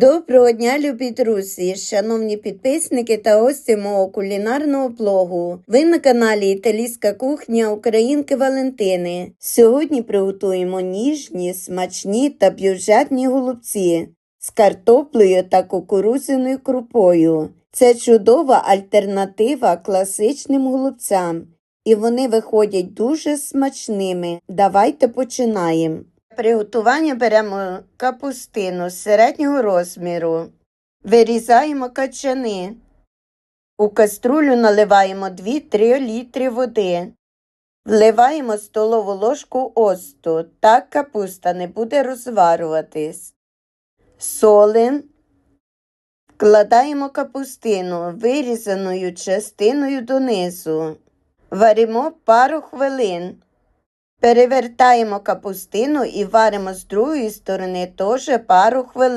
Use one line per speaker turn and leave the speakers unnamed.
Доброго дня, любі друзі, шановні підписники та гості мого кулінарного блогу. Ви на каналі Італійська кухня Українки Валентини. Сьогодні приготуємо ніжні, смачні та бюджетні голубці з картоплею та кукурудзяною крупою. Це чудова альтернатива класичним голубцям, і вони виходять дуже смачними. Давайте починаємо. Приготування беремо капустину середнього розміру, вирізаємо качани. У каструлю наливаємо 2-3 літри води. Вливаємо столову ложку оцту, так капуста не буде розварюватись. Солим. Вкладаємо капустину вирізаною частиною донизу. Варимо пару хвилин. Перевертаємо капустину і варимо з другої сторони теж пару хвилин.